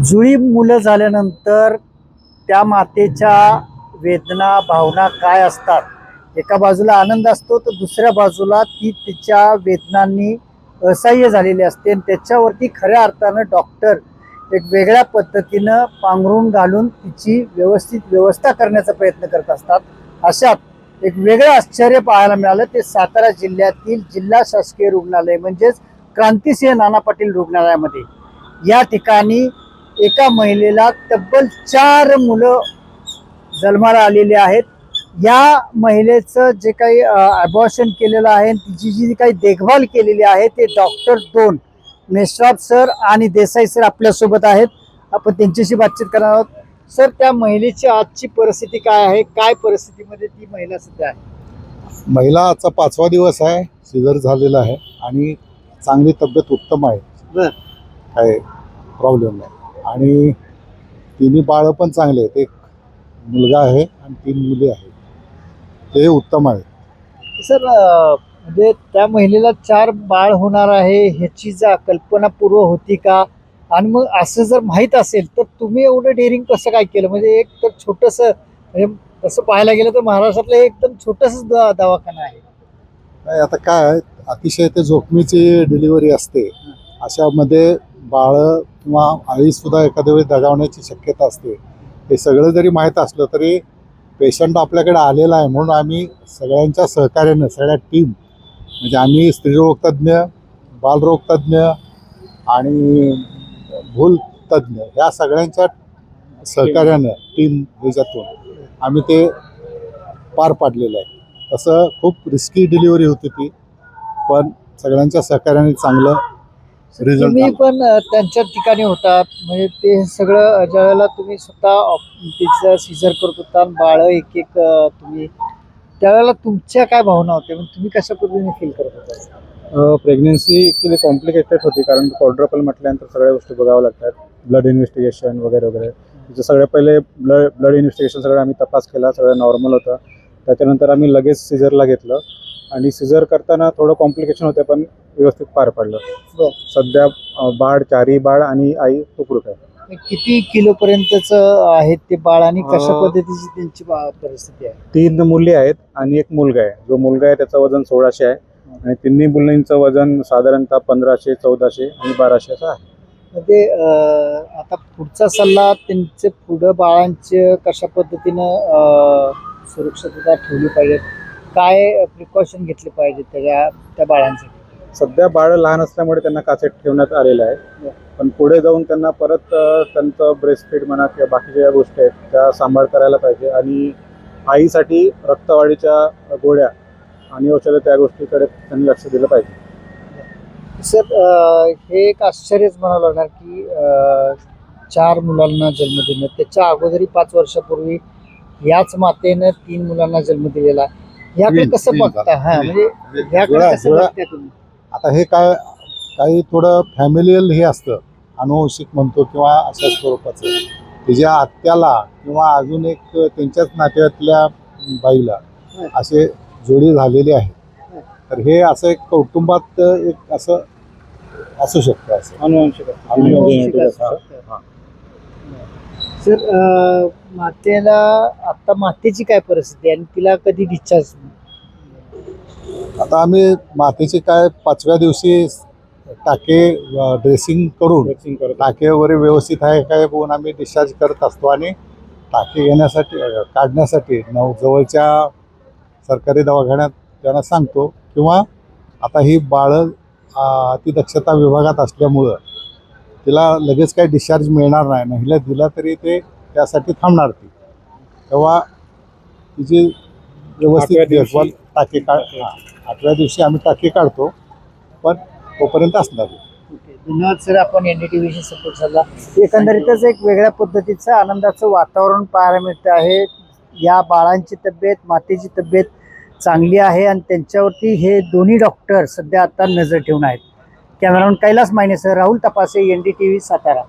जुळी मुलं झाल्यानंतर त्या मातेच्या वेदना भावना काय असतात? एका बाजूला आनंद असतो तर दुसऱ्या बाजूला ती तिच्या वेदनांनी असह्य झालेली असते. आणि त्याच्यावरती खऱ्या अर्थानं डॉक्टर एक वेगळ्या पद्धतीनं पांघरून घालून तिची व्यवस्थित व्यवस्था करण्याचा प्रयत्न करत असतात. अशात एक वेगळं आश्चर्य पाहायला मिळालं. ते सातारा जिल्ह्यातील जिल्हा शासकीय रुग्णालय म्हणजेच क्रांतिसिंह नाना पाटील रुग्णालयामध्ये. या ठिकाणी एका महिलेला तब्बल चार मुलं जन्माला आलेली आहेत. या महिलेचं जे काही अबॉर्शन केलेलं आहे तिची जी काही देखभाल केलेली आहे ते डॉक्टर दोन मेश्राफ सर आणि देसाई सर आपल्यासोबत आहेत. आपण त्यांच्याशी बातचीत करणार आहोत. सर त्या महिलेची आजची परिस्थिती काय आहे? काय परिस्थितीमध्ये ती महिला सध्या आहे? महिला आजचा पाचवा दिवस आहे. सिझर झालेला आहे आणि चांगली तब्येत उत्तम आहे. बर. काय प्रॉब्लेम नाही. आणि तिन्ही बाळं पण चांगले आहेत. एक मुलगा आहे आणि तीन मुली आहेत. ते उत्तम आहे. सर म्हणजे त्या महिलेला चार बाळ होणार आहे ह्याची जा कल्पनापूर्व होती का? आणि मग असं जर माहीत असेल तर तुम्ही एवढं डेअरिंग कसं काय केलं? म्हणजे एक तर छोटंसं म्हणजे तसं पाहायला गेलं तर महाराष्ट्रातलं एकदम छोटंसं द दवाखाना आहे. नाही आता काय अतिशय ते जोखमीची डिलिव्हरी असते. अशामध्ये बाळं किंवा आईसुद्धा एखाद्या वेळी दगावण्याची शक्यता असते. हे सगळं जरी माहीत असलं तरी पेशंट आपल्याकडे आलेला आहे म्हणून आम्ही सगळ्यांच्या सहकार्यानं सगळ्या टीम म्हणजे आम्ही स्त्रीरोगतज्ञ बालरोगतज्ञ आणि भूल तज्ज्ञ या सगळ्यांच्या सहकार्यानं टीम ह्याच्यातून आम्ही ते पार पाडलेलं आहे. तसं खूप रिस्की डिलिव्हरी होती ती पण सगळ्यांच्या सहकार्याने चांगलं रिझल्ट तुम्ही पण त्यांच्या ठिकाणी होतात म्हणजे ते सगळं ज्यावेळेला तुम्ही स्वतः तिचं सिजर करत होता बाळ एक एक तुम्ही त्यावेळेला तुमच्या काय भावना होत्या? म्हणजे तुम्ही कशा पद्धतीने फील करत होता? प्रेग्नेन्सी ॲक्च्युली कॉम्प्लिकेटेड होती. कारण क्वाड्रपल म्हटल्यानंतर सगळ्या गोष्टी बघाव्या लागतात. ब्लड इन्व्हेस्टिगेशन वगैरे वगैरे. तिचं सगळ्यात पहिले ब्लड ब्लड इन्व्हेस्टिगेशन सगळं आम्ही तपास केला. सगळं नॉर्मल होतं. त्याच्यानंतर आम्ही लगेच सिझरला घेतलं. आणि सिझर करताना थोडं कॉम्प्लिकेशन होते पण व्यवस्थित पार पडलं. सध्या बाळ चारही बाळ आणि आई सुखरूप आहे. किती किलो पर्यंतच आहेत ते बाळ आणि कशा पद्धतीची त्यांची परिस्थिती आहे? तीन मुली आहेत आणि एक मुलगा आहे. जो मुलगा आहे त्याचं वजन सोळाशे आहे आणि तिन्ही मुलींचं वजन साधारणतः पंधराशे चौदाशे आणि बाराशे असं आहे. म्हणजे अं, आता पुढचा सल्ला त्यांचे पुढं बाळांचे कशा पद्धतीनं सुरक्षितता ठेवली पाहिजे? काय प्रिकॉशन घेतले पाहिजे त्याच्या त्या बाळांसाठी? सध्या बाळ लहान असल्यामुळे त्यांना काचेत ठेवण्यात आलेलं आहे. पण पुढे जाऊन त्यांना परत त्यांचं ब्रेस्ट फीड म्हणा किंवा बाकीच्या ज्या गोष्टी आहेत त्या सांभाळ करायला पाहिजे. आणि आईसाठी रक्तवाढीच्या गोळ्या आणि औषधं त्या गोष्टीकडे त्यांनी लक्ष दिलं पाहिजे. सर हे एक आश्चर्यच म्हणावं लागणार की चार मुलांना जन्म देणं त्याच्या अगोदरही पाच वर्षापूर्वी याच मातेनं तीन मुलांना जन्म दिलेला आहे. ह्याकडे तीन- कसं बघता. हा म्हणजे ह्याकडे जुळा- कसं बघता तुम्ही? आता हे काय काही थोडं फॅमिलियल हे असतं. अनुवंशिक म्हणतो किंवा अशा स्वरूपाचं. तिच्या आत्याला किंवा अजून एक त्यांच्याच नात्यातल्या बाईला असे जोडी झालेली आहे. तर हे असं एक कौटुंबात एक असं असू शकतं असं. अनुवंशिक अनुवंशिक. सर मातेला आता मातेची काय परिस्थिती आहे? आणि तिला कधी डिस्चार्ज आता आम्ही मातेचे काय पाचव्या दिवशी टाके ड्रेसिंग करून टाके वगैरे व्यवस्थित आहे काय बघून आम्ही डिस्चार्ज करत असतो आणि टाके घेण्यासाठी काढण्यासाठी नव जवळच्या सरकारी दवाखान्यात त्यांना सांगतो किंवा आता ही बाळं अतिदक्षता विभागात असल्यामुळं तिला लगेच काही डिस्चार्ज मिळणार नाही. महिला दिला तरी ते त्यासाठी थांबणार ती. तेव्हा तिची व्यवस्थित देखभाल टाके काढ आठव्या दिवशी आम्ही टाके काढतो. पण तोपर्यंत असणार. धन्यवाद सर आपण एन डी टी व्हीशी सपोर्ट झाला. एकंदरीतच एक वेगळ्या पद्धतीचं आनंदाचं वातावरण पाहायला मिळतं आहे. या बाळांची तब्येत मातेची तब्येत चांगली आहे आणि त्यांच्यावरती हे दोन्ही डॉक्टर सध्या आता नजर ठेवून आहेत. Cameraman Kailas Mayanesar Rahul Tapase N D T V Satara.